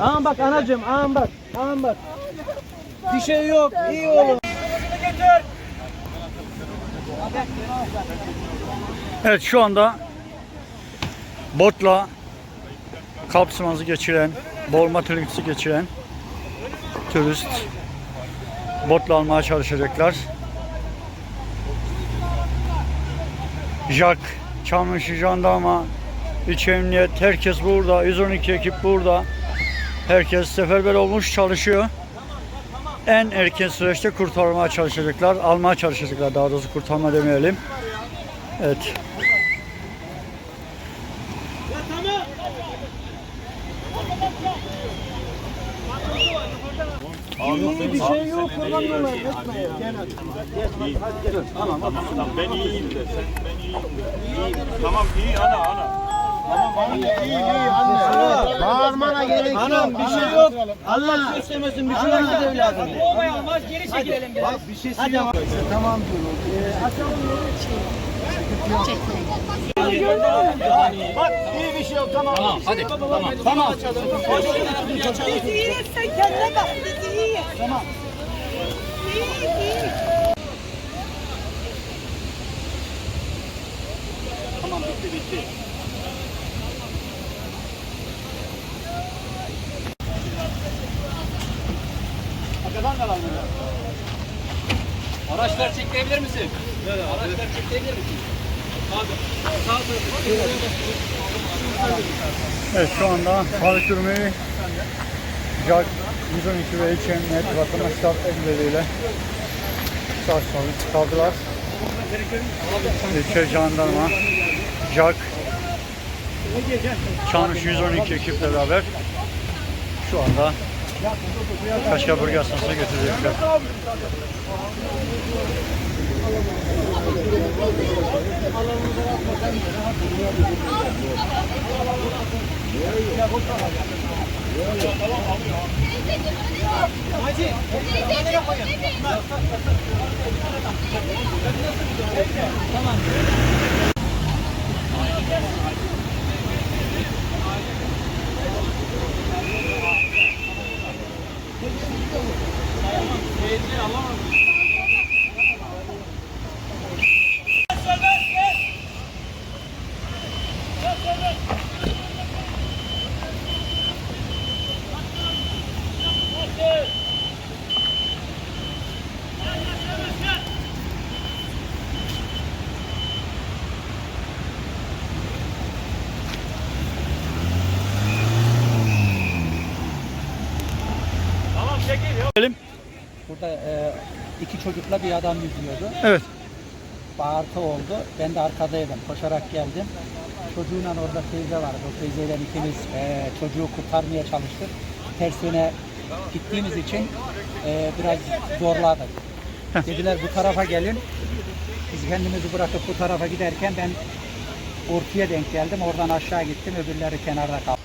Ağam bak anacığım, ağam bak, ağam bak. Bir şey yok, iyi olun. Evet şu anda botla kapsımazı geçiren, boğulma tehlikesi geçiren turist botla almaya çalışacaklar. Jack, Çamlışı Jandarma, İç Emniyet, herkes burada. 112 ekip burada. Herkes seferber olmuş çalışıyor. En erken süreçte kurtarmaya çalışacaklar. Almaya çalışacaklar daha doğrusu kurtarma demeyelim. Evet. İyi bir şey yok, kullanmıyorlar. Etme ya. Tamam ben iyiyim de sen ben iyiyim de. İyi. Tamam iyi ana ana. Bağırmana gerek yok. Anam bir şey yok. Allah göstermesin bir şey yok evladım. Olmaz geri çekilelim biraz. Bak bir şey yok. Tamam diyor. Ee, açalım Bak iyi bir şey yok tamam. Tamam hadi tamam. Tamam. Biz iyiyiz sen kendine bak. Biz iyiyiz. Tamam. İyi iyi. Tamam bitti bitti. Arkadan kalan mı? Araçlar çekleyebilir misin? Araçlar çekleyebilir misin? Evet şu anda sağlık durumu JAK 112 ve İç Emniyet vatandaşlar elleriyle sağ sağlık çıkardılar. İlçe jandarma, JAK, Çanış 112 ekiple beraber şu anda Kaşka Bölge Hastanesi'ne götürecekler. Gelin. Burada e, iki çocukla bir adam yüzüyordu. Evet. Bağırtı oldu. Ben de arkadaydım. Koşarak geldim. Çocuğuyla orada teyze vardı. O teyzeyle ikimiz e, çocuğu kurtarmaya çalıştık. Ters yöne gittiğimiz için e, biraz zorladık. Dediler bu tarafa gelin. Biz kendimizi bırakıp bu tarafa giderken ben ortaya denk geldim. Oradan aşağı gittim. Öbürleri kenarda kaldı.